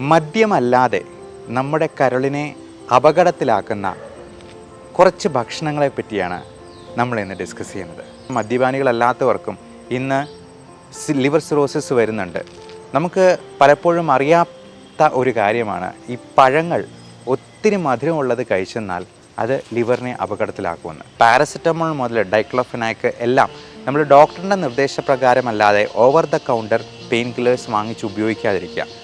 മദ്യമല്ലാതെ നമ്മുടെ കരളിനെ അപകടത്തിലാക്കുന്ന കുറച്ച് ഭക്ഷണങ്ങളെ പറ്റിയാണ് നമ്മൾ ഇന്ന് ഡിസ്കസ് ചെയ്യുന്നത്. മദ്യപാനികളല്ലാത്തവർക്കും ഇന്ന് ലിവർ സിറോസിസ് വരുന്നുണ്ട്. നമുക്ക് പലപ്പോഴും അറിയാത്ത ഒരു കാര്യമാണ് ഈ പഴങ്ങൾ ഒത്തിരി മധുരമുള്ളത് കഴിച്ചെന്നാൽ അത് ലിവറിനെ അപകടത്തിലാക്കുമെന്ന്. പാരസെറ്റമോൾ മുതൽ ഡൈക്ലോഫിനാക്ക് എല്ലാം നമ്മൾ ഡോക്ടറിന്റെ നിർദ്ദേശപ്രകാരമല്ലാതെ over the counter pain killers വാങ്ങിച്ച് ഉപയോഗിക്കാതിരിക്കുക.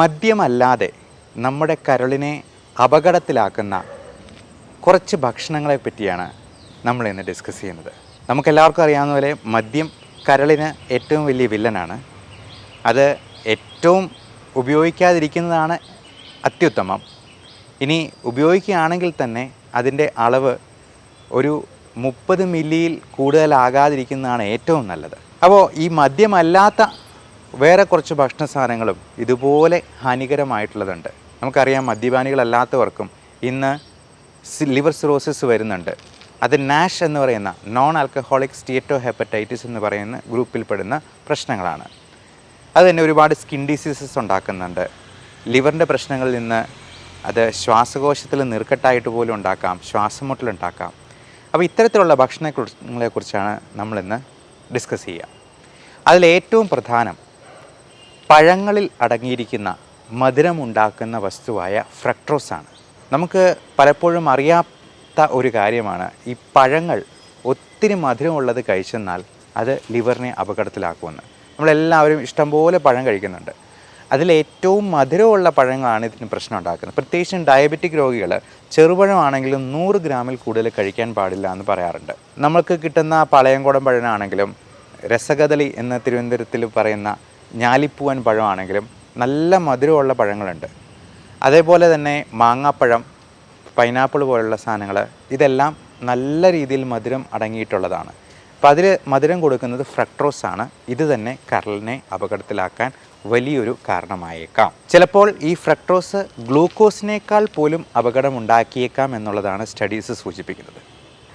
മദ്യമല്ലാതെ നമ്മുടെ കരളിനെ അപകടത്തിലാക്കുന്ന കുറച്ച് ഭക്ഷണങ്ങളെ പറ്റിയാണ് നമ്മൾ ഇന്ന് ഡിസ്കസ് ചെയ്യുന്നത്. നമുക്കെല്ലാവർക്കും അറിയാവുന്ന പോലെ മദ്യം കരളിന് ഏറ്റവും വലിയ വില്ലനാണ്. അത് ഏറ്റവും ഉപയോഗിക്കാതിരിക്കുന്നതാണ് അത്യുത്തമം. ഇനി ഉപയോഗിക്കുകയാണെങ്കിൽ തന്നെ അതിന്റെ അളവ് ഒരു മുപ്പത് മില്ലിയിൽ കൂടുതലാകാതിരിക്കുന്നതാണ് ഏറ്റവും നല്ലത്. അപ്പോൾ ഈ മദ്യമല്ലാത്ത വേറെ കുറച്ച് ഭക്ഷണ സാധനങ്ങളും ഇതുപോലെ ഹാനികരമായിട്ടുള്ളതുണ്ട്. നമുക്കറിയാം മദ്യപാനികളല്ലാത്തവർക്കും ഇന്ന് ലിവർ സിറോസിസ് വരുന്നുണ്ട്. അത് നാഷ് എന്ന് പറയുന്ന നോൺ ആൽക്കഹോളിക് സ്റ്റീറ്റോ ഹെപ്പറ്റൈറ്റിസ് എന്ന് പറയുന്ന ഗ്രൂപ്പിൽപ്പെടുന്ന പ്രശ്നങ്ങളാണ്. അത് തന്നെ ഒരുപാട് സ്കിൻ ഡിസീസസ് ഉണ്ടാക്കുന്നുണ്ട്. ലിവറിന്റെ പ്രശ്നങ്ങളിൽ നിന്ന് അത് ശ്വാസകോശത്തിൽ നീർക്കെട്ടായിട്ട് പോലും ഉണ്ടാക്കാം ശ്വാസമുട്ടലുണ്ടാക്കാം. അപ്പോൾ ഇത്തരത്തിലുള്ള ഭക്ഷണങ്ങളെക്കുറിച്ചാണ് നമ്മളിന്ന് ഡിസ്കസ് ചെയ്യുക. അതിലേറ്റവും പ്രധാനം പഴങ്ങളിൽ അടങ്ങിയിരിക്കുന്ന മധുരമുണ്ടാക്കുന്ന വസ്തുവായ ഫ്രക്ട്രോസാണ്. നമുക്ക് പലപ്പോഴും അറിയാത്ത ഒരു കാര്യമാണ് ഈ പഴങ്ങൾ ഒത്തിരി മധുരമുള്ളത് കഴിച്ചെന്നാൽ അത് ലിവറിനെ അപകടത്തിലാക്കുമെന്ന്. നമ്മളെല്ലാവരും ഇഷ്ടംപോലെ പഴം കഴിക്കുന്നുണ്ട്. അതിലേറ്റവും മധുരമുള്ള പഴങ്ങളാണ് ഇതിന് പ്രശ്നം ഉണ്ടാക്കുന്നത്. പ്രത്യേകിച്ചും ഡയബറ്റിക് രോഗികൾ ചെറുപഴമാണെങ്കിലും നൂറ് ഗ്രാമിൽ കൂടുതൽ കഴിക്കാൻ പാടില്ല എന്ന് പറയാറുണ്ട്. നമുക്ക് കിട്ടുന്ന പാളയംകുടം പഴനാണെങ്കിലും രസകദളി എന്ന തിരുവനന്തപുരത്തിൽ പറയുന്ന ഞാലിപ്പൂവൻ പഴമാണെങ്കിലും നല്ല മധുരമുള്ള പഴങ്ങളുണ്ട്. അതേപോലെ തന്നെ മാങ്ങാപ്പഴം പൈനാപ്പിൾ പോലുള്ള സാധനങ്ങൾ ഇതെല്ലാം നല്ല രീതിയിൽ മധുരം അടങ്ങിയിട്ടുള്ളതാണ്. അപ്പോൾ അതിൽ മധുരം കൊടുക്കുന്നത് ഫ്രക്ട്രോസ് ആണ്. ഇത് തന്നെ കരളിനെ അപകടത്തിലാക്കാൻ വലിയൊരു കാരണമായേക്കാം. ചിലപ്പോൾ ഈ ഫ്രക്ട്രോസ് ഗ്ലൂക്കോസിനേക്കാൾ പോലും അപകടം ഉണ്ടാക്കിയേക്കാം എന്നുള്ളതാണ് സ്റ്റഡീസ് സൂചിപ്പിക്കുന്നത്.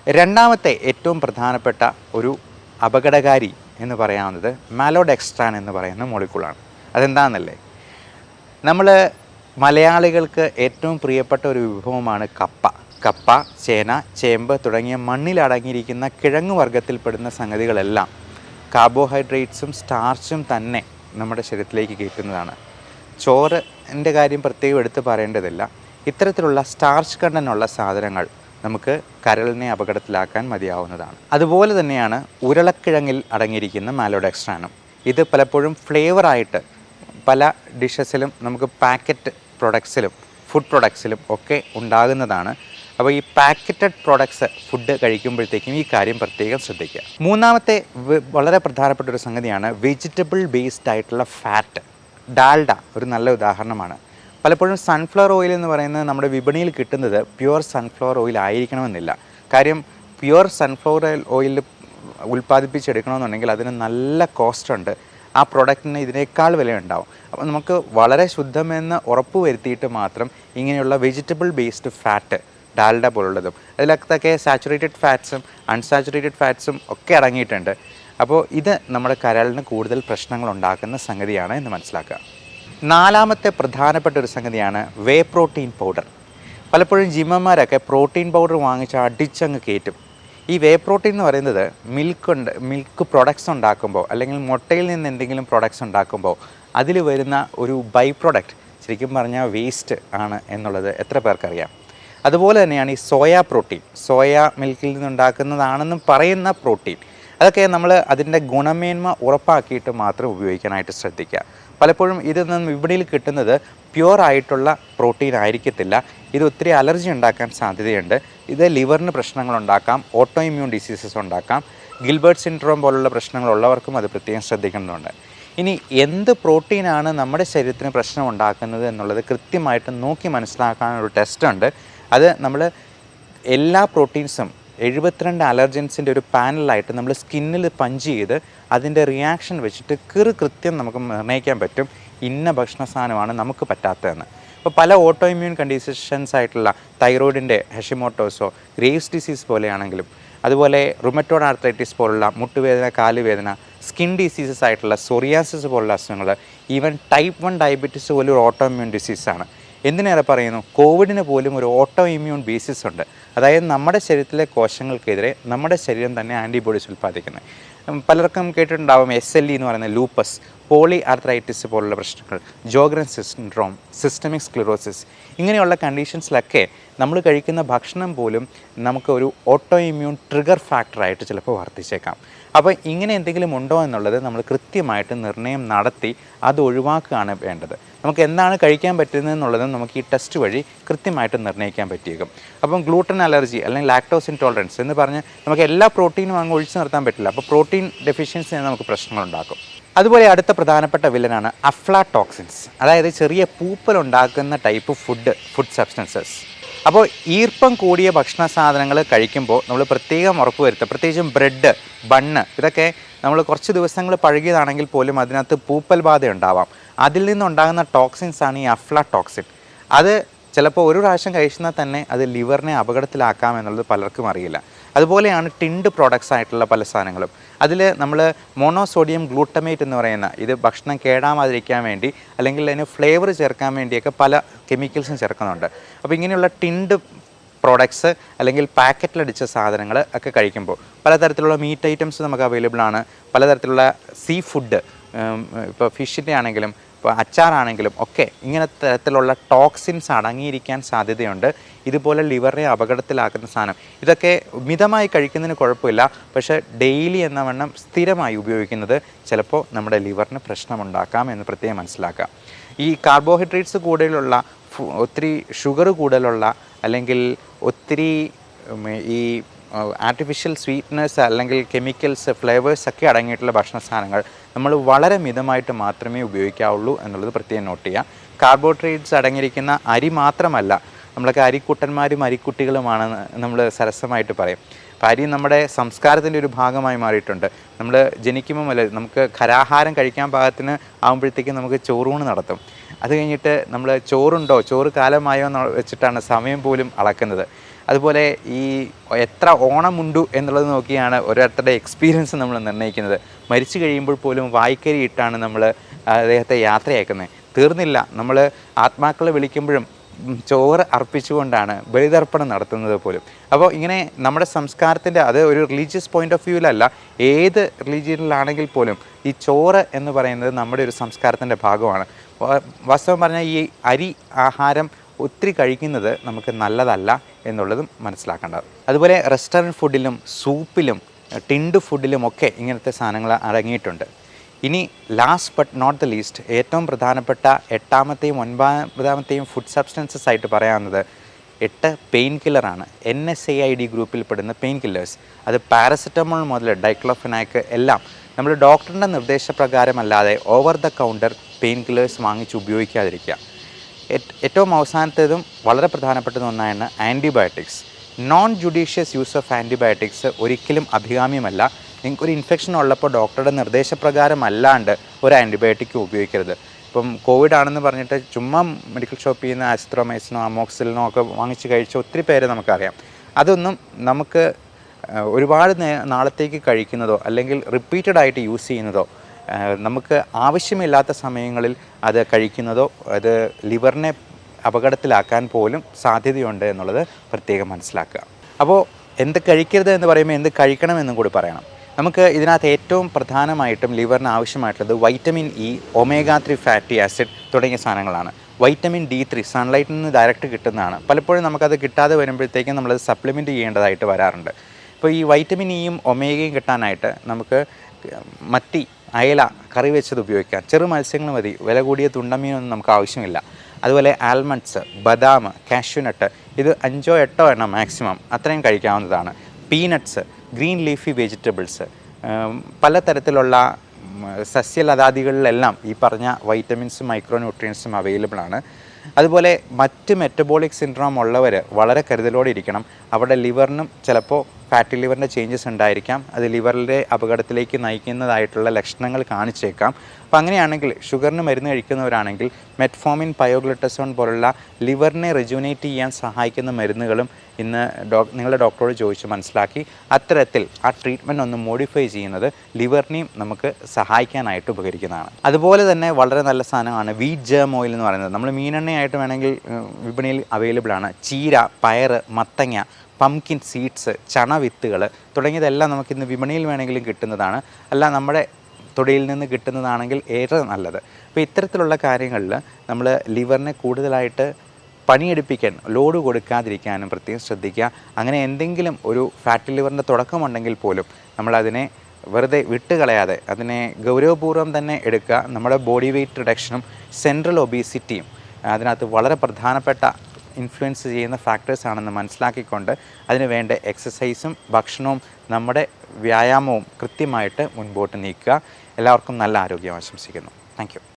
രണ്ടാമത്തെ ഏറ്റവും പ്രധാനപ്പെട്ട ഒരു അപകടകാരി എന്ന് പറയാവുന്നത് മാലോഡെക്സ്ട്രാൻ എന്ന് പറയുന്ന മോളിക്കൂളാണ് അതെന്താണെന്നല്ലേ നമ്മൾ മലയാളികൾക്ക് ഏറ്റവും പ്രിയപ്പെട്ട ഒരു വിഭവമാണ് കപ്പ. കപ്പ ചേന ചേമ്പ് തുടങ്ങിയ മണ്ണിൽ അടങ്ങിയിരിക്കുന്ന കിഴങ്ങ് വർഗത്തിൽപ്പെടുന്ന സംഗതികളെല്ലാം കാർബോഹൈഡ്രേറ്റ്സും സ്റ്റാർച്ചും തന്നെ നമ്മുടെ ശരീരത്തിലേക്ക് കയറ്റുന്നതാണ് ചോറിന്റെ കാര്യം പ്രത്യേകം എടുത്ത് പറയേണ്ടതില്ല. ഇത്തരത്തിലുള്ള സ്റ്റാർച്ച് കണ്ടനുള്ള സാധനങ്ങൾ നമുക്ക് കരളിനെ അപകടത്തിലാക്കാൻ മതിയാവുന്നതാണ്. അതുപോലെ തന്നെയാണ് ഉരുളക്കിഴങ്ങിൽ അടങ്ങിയിരിക്കുന്ന മാലോഡെക്സ്ട്രാനും ഇത് പലപ്പോഴും ഫ്ലേവറായിട്ട് പല ഡിഷസിലും നമുക്ക് പാക്കറ്റ് പ്രൊഡക്ട്സിലും ഫുഡ് പ്രൊഡക്ട്സിലും ഒക്കെ ഉണ്ടാകുന്നതാണ്. അപ്പോൾ ഈ പാക്കറ്റഡ് പ്രോഡക്ട്സ് ഫുഡ് കഴിക്കുമ്പോഴത്തേക്കും ഈ കാര്യം പ്രത്യേകം ശ്രദ്ധിക്കുക. മൂന്നാമത്തെ വളരെ പ്രധാനപ്പെട്ട ഒരു സംഗതിയാണ് വെജിറ്റബിൾ ബേസ്ഡ് ആയിട്ടുള്ള ഫാറ്റ് ഡാൽഡ ഒരു നല്ല ഉദാഹരണമാണ്. പലപ്പോഴും സൺഫ്ലവർ ഓയിൽ എന്ന് പറയുന്നത് നമ്മുടെ വിപണിയിൽ കിട്ടുന്നത് പ്യുവർ സൺഫ്ലവർ ഓയിൽ ആയിരിക്കണമെന്നില്ല. കാര്യം പ്യുവർ സൺഫ്ലവർ ഓയിൽ ഉൽപ്പാദിപ്പിച്ചെടുക്കണമെന്നുണ്ടെങ്കിൽ അതിന് നല്ല കോസ്റ്റ് ഉണ്ട്. ആ പ്രൊഡക്റ്റിന് ഇതിനേക്കാൾ വിലയുണ്ടാവും. അപ്പോൾ നമുക്ക് വളരെ ശുദ്ധമെന്ന് ഉറപ്പ് വരുത്തിയിട്ട് മാത്രം ഇങ്ങനെയുള്ള വെജിറ്റബിൾ ബേസ്ഡ് ഫാറ്റ് ഡാൽഡ പോലുള്ളതും അതിലൊക്കെ സാച്ചുറേറ്റഡ് ഫാറ്റ്സും അൺസാച്ചുറേറ്റഡ് ഫാറ്റ്സും ഒക്കെ അടങ്ങിയിട്ടുണ്ട്. അപ്പോൾ ഇത് നമ്മുടെ കരളിന് കൂടുതൽ പ്രശ്നങ്ങൾ ഉണ്ടാക്കുന്ന സംഗതിയാണ് എന്ന് മനസ്സിലാക്കുക. നാലാമത്തെ പ്രധാനപ്പെട്ട ഒരു സംഗതിയാണ് വേ പ്രോട്ടീൻ പൗഡർ പലപ്പോഴും ജിമ്മന്മാരൊക്കെ പ്രോട്ടീൻ പൗഡർ വാങ്ങിച്ച് അടിച്ചങ്ങ് കയറ്റും. ഈ വേ പ്രോട്ടീൻ എന്ന് പറയുന്നത് മിൽക്ക് ഉണ്ട് മിൽക്ക് പ്രൊഡക്ട്സ് ഉണ്ടാക്കുമ്പോൾ അല്ലെങ്കിൽ മുട്ടയിൽ നിന്ന് എന്തെങ്കിലും പ്രൊഡക്ട്സ് ഉണ്ടാക്കുമ്പോൾ അതിൽ വരുന്ന ഒരു ബൈ പ്രൊഡക്റ്റ് ശരിക്കും പറഞ്ഞാൽ വേസ്റ്റ് ആണ് എന്നുള്ളത് എത്ര പേർക്കറിയാം. അതുപോലെ തന്നെയാണ് ഈ സോയ പ്രോട്ടീൻ സോയ മിൽക്കിൽ നിന്നുണ്ടാക്കുന്നതാണെന്നും പറയുന്ന പ്രോട്ടീൻ അതൊക്കെ നമ്മൾ അതിന്റെ ഗുണമേന്മ ഉറപ്പാക്കിയിട്ട് മാത്രം ഉപയോഗിക്കാനായിട്ട് ശ്രദ്ധിക്കുക. പലപ്പോഴും ഇതിൽ നിന്ന് വിപണിയിൽ കിട്ടുന്നത് പ്യുവർ ആയിട്ടുള്ള പ്രോട്ടീൻ ആയിരിക്കത്തില്ല. ഇത് ഒത്തിരി അലർജി ഉണ്ടാക്കാൻ സാധ്യതയുണ്ട്. ഇത് ലിവറിന് പ്രശ്നങ്ങൾ ഉണ്ടാക്കാം ഓട്ടോ ഇമ്മ്യൂൺ ഡിസീസസ് ഉണ്ടാക്കാം ഗിൽബേർട്ട് സിൻഡ്രോം പോലുള്ള പ്രശ്നങ്ങൾ ഉള്ളവർക്കും അത് പ്രത്യേകം ശ്രദ്ധിക്കേണ്ടതുണ്ട്. ഇനി എന്ത് പ്രോട്ടീനാണ് നമ്മുടെ ശരീരത്തിന് പ്രശ്നം ഉണ്ടാക്കുന്നത് എന്നുള്ളത് കൃത്യമായിട്ട് നോക്കി മനസ്സിലാക്കാനൊരു ടെസ്റ്റ് ഉണ്ട്. അത് നമ്മൾ എല്ലാ പ്രോട്ടീൻസും എഴുപത്തിരണ്ട് അലർജൻസിന്റെ ഒരു പാനലായിട്ട് നമ്മൾ സ്കിന്നിൽ പഞ്ച് ചെയ്ത് അതിന്റെ റിയാക്ഷൻ വെച്ചിട്ട് കൃ കൃത്യം നമുക്ക് നിർണയിക്കാൻ പറ്റും. ഇന്ന ഭക്ഷണ സാധനമാണ് നമുക്ക് പറ്റാത്തതെന്ന്. ഇപ്പോൾ പല ഓട്ടോ ഇമ്മ്യൂൺ കണ്ടീഷൻസ് ആയിട്ടുള്ള തൈറോയിഡിന്റെ ഹെഷിമോട്ടോസോ ഗ്രേവ്സ് ഡിസീസ് പോലെയാണെങ്കിലും അതുപോലെ റുമറ്റോഡ് ആർത്രൈറ്റിസ് പോലുള്ള മുട്ടുവേദന കാലുവേദന സ്കിൻ ഡിസീസസ് ആയിട്ടുള്ള സൊറിയാസിസ് പോലുള്ള അസുഖങ്ങൾ ഈവൻ ടൈപ്പ് വൺ ഡയബറ്റിസ് പോലൊരു ഓട്ടോ ഇമ്മ്യൂൺ ഡിസീസാണ് എന്തിനേറെ പറയുന്നു? കോവിഡിന് പോലും ഒരു ഓട്ടോ ഇമ്മ്യൂൺ ബേസിസ് ഉണ്ട്. അതായത് നമ്മുടെ ശരീരത്തിലെ കോശങ്ങൾക്കെതിരെ നമ്മുടെ ശരീരം തന്നെ ആന്റിബോഡീസ് ഉൽപ്പാദിക്കുന്നത് പലർക്കും കേട്ടിട്ടുണ്ടാവും എസ് എൽ ഇ എന്ന് പറയുന്ന ലൂപ്പസ് പോളി ആർത്രൈറ്റിസ് പോലുള്ള പ്രശ്നങ്ങൾ ജോഗ്രൻ സിൻഡ്രോം സിസ്റ്റമിക് സ്ക്ലിറോസിസ് ഇങ്ങനെയുള്ള കണ്ടീഷൻസിലൊക്കെ നമ്മൾ കഴിക്കുന്ന ഭക്ഷണം പോലും നമുക്ക് ഒരു ഓട്ടോ ഇമ്മ്യൂൺ ട്രിഗർ ഫാക്ടറായിട്ട് ചിലപ്പോൾ വർദ്ധിച്ചേക്കാം. അപ്പോൾ ഇങ്ങനെ എന്തെങ്കിലും ഉണ്ടോ എന്നുള്ളത് നമ്മൾ കൃത്യമായിട്ട് നിർണയം നടത്തി അത് ഒഴിവാക്കുകയാണ് വേണ്ടത്. നമുക്ക് എന്താണ് കഴിക്കാൻ പറ്റുന്നത് എന്നുള്ളത് നമുക്ക് ഈ ടെസ്റ്റ് വഴി കൃത്യമായിട്ട് നിർണയിക്കാൻ പറ്റിയേക്കും. അപ്പം ഗ്ലൂട്ടൻ അലർജി അല്ലെങ്കിൽ ലാക്ടോസ് ഇൻടോളറൻസ് എന്ന് പറഞ്ഞ് നമുക്ക് എല്ലാ പ്രോട്ടീനും അങ്ങ് ഒഴിച്ചു നിർത്താൻ പറ്റില്ല. അപ്പോൾ പ്രോട്ടീൻ ഡെഫിഷ്യൻസി നമുക്ക് പ്രശ്നങ്ങളുണ്ടാക്കും. അതുപോലെ അടുത്ത പ്രധാനപ്പെട്ട വില്ലനാണ് അഫ്ലാടോക്സിൻസ്. അതായത് ചെറിയ പൂപ്പൽ ഉണ്ടാക്കുന്ന ടൈപ്പ് ഫുഡ് ഫുഡ് സബ്സ്റ്റൻസസ് അപ്പോൾ ഈർപ്പം കൂടിയ ഭക്ഷണ സാധനങ്ങൾ കഴിക്കുമ്പോൾ നമ്മൾ പ്രത്യേകം ഉറപ്പ് വരുത്തുക. പ്രത്യേകിച്ചും ബ്രെഡ് ബണ്ണ് ഇതൊക്കെ നമ്മൾ കുറച്ച് ദിവസങ്ങൾ പഴകിയതാണെങ്കിൽ പോലും അതിനകത്ത് പൂപ്പൽ ബാധ ഉണ്ടാവാം അതിൽ നിന്നുണ്ടാകുന്ന ടോക്സിൻസ് ആണ് ഈ അഫ്ലാടോക്സിൻ. അത് ചിലപ്പോൾ ഒരു പ്രാവശ്യം കഴിച്ചാൽ തന്നെ അത് ലിവറിനെ അപകടത്തിലാക്കാം എന്നുള്ളത് പലർക്കും അറിയില്ല. അതുപോലെയാണ് ടിൻഡ് പ്രോഡക്ട്സ് ആയിട്ടുള്ള പല സാധനങ്ങളും. അതിൽ നമ്മൾ മോണോസോഡിയം ഗ്ലൂട്ടമേറ്റ് എന്ന് പറയുന്ന ഇത് ഭക്ഷണം കേടാമാതിരിക്കാൻ വേണ്ടി അല്ലെങ്കിൽ അതിന് ഫ്ലേവർ ചേർക്കാൻ വേണ്ടിയൊക്കെ പല കെമിക്കൽസും ചേർക്കുന്നുണ്ട്. അപ്പോൾ ഇങ്ങനെയുള്ള ടിൻഡ് പ്രോഡക്ട്സ് അല്ലെങ്കിൽ പാക്കറ്റിലടിച്ച സാധനങ്ങൾ ഒക്കെ കഴിക്കുമ്പോൾ പലതരത്തിലുള്ള മീറ്റ് ഐറ്റംസ് നമുക്ക് അവൈലബിൾ ആണ്. പലതരത്തിലുള്ള സീ ഫുഡ് ഇപ്പോൾ ഫിഷിന്റെ ആണെങ്കിലും അച്ചാറാണെങ്കിലും ഒക്കെ ഇങ്ങനെ തരത്തിലുള്ള ടോക്സിൻസ് അടങ്ങിയിരിക്കാൻ സാധ്യതയുണ്ട്. ഇതുപോലെ ലിവറിനെ അപകടത്തിലാക്കുന്ന സാധനം. ഇതൊക്കെ മിതമായി കഴിക്കുന്നതിന് കുഴപ്പമില്ല. പക്ഷേ ഡെയിലി എന്ന വണ്ണം സ്ഥിരമായി ഉപയോഗിക്കുന്നത് ചിലപ്പോൾ നമ്മുടെ ലിവറിന് പ്രശ്നമുണ്ടാക്കാം എന്ന് പ്രത്യേകം മനസ്സിലാക്കാം. ഈ കാർബോഹൈഡ്രേറ്റ്സ് കൂടുതലുള്ള ഒത്തിരി ഷുഗർ കൂടുതലുള്ള അല്ലെങ്കിൽ ഒത്തിരി ഈ ആർട്ടിഫിഷ്യൽ സ്വീറ്റ്നസ് അല്ലെങ്കിൽ കെമിക്കൽസ് ഫ്ലേവേഴ്സ് ഒക്കെ അടങ്ങിയിട്ടുള്ള ഭക്ഷണ സാധനങ്ങൾ നമ്മൾ വളരെ മിതമായിട്ട് മാത്രമേ ഉപയോഗിക്കാവുള്ളൂ എന്നുള്ളത് പ്രത്യേകം നോട്ട് ചെയ്യുക കാർബോഹൈഡ്രേറ്റ്സ് അടങ്ങിയിരിക്കുന്ന അരി മാത്രമല്ല നമ്മളൊക്കെ അരിക്കുട്ടന്മാരും അരിക്കുട്ടികളുമാണ് നമ്മൾ സരസമായിട്ട് പറയും. അപ്പോൾ അരി നമ്മുടെ സംസ്കാരത്തിന്റെ ഒരു ഭാഗമായി മാറിയിട്ടുണ്ട്. നമ്മൾ ജനിക്കുമ്പോൾ അല്ലെ നമുക്ക് ഖരാഹാരം കഴിക്കാൻ പാകത്തിന് ആകുമ്പോഴത്തേക്കും നമുക്ക് ചോറൂണ് നടത്തും. അത് കഴിഞ്ഞിട്ട് നമ്മൾ ചോറുണ്ടോ ചോറ് കാലമായോ എന്ന് വെച്ചിട്ടാണ് സമയം പോലും അളക്കുന്നത്. അതുപോലെ ഈ എത്ര ഓണമുണ്ടു എന്നുള്ളത് നോക്കിയാണ് ഓരോരുത്തരുടെ എക്സ്പീരിയൻസ് നമ്മൾ നിർണയിക്കുന്നത്. മരിച്ചു കഴിയുമ്പോൾ പോലും വായ്ക്കരി ഇട്ടാണ് നമ്മൾ അദ്ദേഹത്തെ യാത്രയാക്കുന്നത്. തീർന്നില്ല. നമ്മൾ ആത്മാക്കളെ വിളിക്കുമ്പോഴും ചോറ് അർപ്പിച്ചുകൊണ്ടാണ് ബലിതർപ്പണം നടത്തുന്നത് പോലും. അപ്പോൾ ഇങ്ങനെ നമ്മുടെ സംസ്കാരത്തിന്റെ അത് ഒരു റിലീജിയസ് പോയിന്റ് ഓഫ് വ്യൂവിലല്ല ഏത് റിലീജിയനിലാണെങ്കിൽ പോലും ഈ ചോറ് എന്ന് പറയുന്നത് നമ്മുടെ ഒരു സംസ്കാരത്തിന്റെ ഭാഗമാണ്. വാസ്തവം പറഞ്ഞാൽ ഈ അരി ആഹാരം ഒത്തിരി കഴിക്കുന്നത് നമുക്ക് നല്ലതല്ല എന്നുള്ളതും മനസ്സിലാക്കേണ്ടത്. അതുപോലെ റെസ്റ്റോറന്റ് ഫുഡിലും സൂപ്പിലും ടിൻഡ് ഫുഡിലും ഒക്കെ ഇങ്ങനത്തെ സാധനങ്ങൾ അടങ്ങിയിട്ടുണ്ട്. ഇനി last but not the least ഏറ്റവും പ്രധാനപ്പെട്ട എട്ടാമത്തെയും ഒൻപതാമത്തെയും ഫുഡ് സബ്സ്റ്റൻസസ് ആയിട്ട് പറയാവുന്നത് എട്ട് pain കില്ലറാണ് N S A I D ഗ്രൂപ്പിൽപ്പെടുന്ന pain killers അത് പാരസെറ്റമോൾ മുതൽ ഡൈക്ലോഫിനാക്ക് എല്ലാം നമ്മൾ ഡോക്ടറിന്റെ നിർദ്ദേശപ്രകാരമല്ലാതെ over the counter pain killers വാങ്ങിച്ച് ഉപയോഗിക്കാതിരിക്കുക. ഏറ്റവും അവസാനത്തേതും വളരെ പ്രധാനപ്പെട്ട ഒന്നാണ് antibiotics. Non judicious use of antibiotics ഒരിക്കലും അഭികാമ്യമല്ല. നിങ്ങൾക്ക് ഒരു ഇൻഫെക്ഷൻ ഉള്ളപ്പോൾ ഡോക്ടറുടെ നിർദ്ദേശപ്രകാരം അല്ലാണ്ട് ഒരു ആന്റിബയോട്ടിക് ഉപയോഗിക്കരുത്. ഇപ്പം കോവിഡ് ആണെന്ന് പറഞ്ഞിട്ട് ചുമ്മാ മെഡിക്കൽ ഷോപ്പിൽ നിന്ന് ആസിത്രോമൈസിനോ അമോക്സിലിനോ ഒക്കെ വാങ്ങിച്ച് കഴിച്ച ഒത്തിരി പേരെ നമുക്കറിയാം. അതൊന്നും നമുക്ക് ഒരുപാട് നാളത്തേക്ക് കഴിക്കുന്നതോ അല്ലെങ്കിൽ റിപ്പീറ്റഡ് ആയിട്ട് യൂസ് ചെയ്യുന്നതോ നമുക്ക് ആവശ്യമില്ലാത്ത സമയങ്ങളിൽ അത് കഴിക്കുന്നതോ അത് ലിവറിനെ അപകടത്തിലാക്കാൻ പോലും സാധ്യതയുണ്ട് എന്നുള്ളത് പ്രത്യേകം മനസ്സിലാക്കുക. അപ്പോൾ എന്ത് കഴിക്കരുത് എന്ന് പറയുമ്പോൾ എന്ത് കഴിക്കണമെന്നും കൂടി പറയണം. നമുക്ക് ഇതിനകത്ത് ഏറ്റവും പ്രധാനമായിട്ടും ലിവറിന് ആവശ്യമായിട്ടുള്ളത് vitamin E omega three fatty acid തുടങ്ങിയ സാധനങ്ങളാണ്. വൈറ്റമിൻ ഡി ത്രീ സൺലൈറ്റിൽ നിന്ന് ഡയറക്റ്റ് കിട്ടുന്നതാണ്. പലപ്പോഴും നമുക്കത് കിട്ടാതെ വരുമ്പോഴത്തേക്കും നമ്മളത് സപ്ലിമെന്റ് ചെയ്യേണ്ടതായിട്ട് വരാറുണ്ട്. അപ്പോൾ ഈ വൈറ്റമിൻ ഇയും ഒമേഗയും കിട്ടാനായിട്ട് നമുക്ക് മത്തി അയല കറി വെച്ചത് ഉപയോഗിക്കാം. ചെറു മത്സ്യങ്ങൾ മതി. വില കൂടിയ തുണ്ടമീനൊന്നും നമുക്ക് ആവശ്യമില്ല. അതുപോലെ ആൽമണ്ട്സ് ബദാം കാഷ്യൂനട്ട് ഇത് അഞ്ചോ എട്ടോ എണ്ണം മാക്സിമം അത്രയും കഴിക്കാവുന്നതാണ്. പീനട്ട്സ് ഗ്രീൻ ലീഫി വെജിറ്റബിൾസ് പലതരത്തിലുള്ള സസ്യലതാദികളിലെല്ലാം ഈ പറഞ്ഞ വൈറ്റമിൻസും മൈക്രോ ന്യൂട്രിയൻസും അവൈലബിൾ ആണ് അതുപോലെ മറ്റ് മെറ്റബോളിക് സിൻഡ്രോം ഉള്ളവർ വളരെ കരുതലോടെ ഇരിക്കണം. അവരുടെ ലിവറിനും ചിലപ്പോൾ ഫാറ്റി ലിവറിന്റെ ചേഞ്ചസ് ഉണ്ടായിരിക്കാം. അത് ലിവറിന്റെ അപകടത്തിലേക്ക് നയിക്കുന്നതായിട്ടുള്ള ലക്ഷണങ്ങൾ കാണിച്ചേക്കാം. അപ്പോൾ അങ്ങനെയാണെങ്കിൽ ഷുഗറിന് മരുന്ന് കഴിക്കുന്നവരാണെങ്കിൽ മെറ്റ്ഫോമിൻ പയോഗ്ലിട്ടസോൺ പോലുള്ള ലിവറിനെ റെജുനേറ്റ് ചെയ്യാൻ സഹായിക്കുന്ന മരുന്നുകളും ഇന്ന് ഡോ നിങ്ങളുടെ ഡോക്ടറോട് ചോദിച്ച് മനസ്സിലാക്കി. അത്തരത്തിൽ ആ ട്രീറ്റ്മെന്റ് ഒന്ന് മോഡിഫൈ ചെയ്യുന്നത് ലിവറിനെയും നമുക്ക് സഹായിക്കാനായിട്ട് ഉപകരിക്കുന്നതാണ്. അതുപോലെ തന്നെ വളരെ നല്ല സാധനമാണ് വീറ്റ് ജേം ഓയിൽ എന്ന് പറയുന്നത്. നമ്മൾ മീനെണ്ണയായിട്ട് വേണമെങ്കിൽ വിപണിയിൽ അവൈലബിൾ ആണ് ചീര പയറ് മത്തങ്ങ പംകിൻ സീഡ്സ് ചണവിത്തുകൾ തുടങ്ങിയതെല്ലാം നമുക്കിന്ന് വിപണിയിൽ വേണമെങ്കിലും കിട്ടുന്നതാണ്. അല്ല നമ്മുടെ തൊടിയിൽ നിന്ന് കിട്ടുന്നതാണെങ്കിൽ ഏറെ നല്ലത്. അപ്പോൾ ഇത്തരത്തിലുള്ള കാര്യങ്ങളിൽ നമ്മൾ ലിവറിനെ കൂടുതലായിട്ട് പണിയെടുപ്പിക്കാൻ ലോഡ് കൊടുക്കാതിരിക്കാനും പ്രത്യേകം ശ്രദ്ധിക്കുക. അങ്ങനെ എന്തെങ്കിലും ഒരു ഫാറ്റി ലിവറിന്റെ തുടക്കമുണ്ടെങ്കിൽ പോലും നമ്മളതിനെ വെറുതെ വിട്ടുകളയാതെ അതിനെ ഗൗരവപൂർവം തന്നെ എടുക്കുക. നമ്മുടെ ബോഡി വെയ്റ്റ് റിഡക്ഷനും സെൻട്രൽ ഒബീസിറ്റിയും അതിനകത്ത് വളരെ പ്രധാനപ്പെട്ട ഇൻഫ്ലുവൻസ് ചെയ്യുന്ന ഫാക്ടേഴ്സ് ആണെന്ന് മനസ്സിലാക്കിക്കൊണ്ട് അതിന് വേണ്ട എക്സസൈസും ഭക്ഷണവും നമ്മുടെ വ്യായാമവും കൃത്യമായിട്ട് മുൻപോട്ട് നീക്കുക. എല്ലാവർക്കും നല്ല ആരോഗ്യം ആശംസിക്കുന്നു. താങ്ക്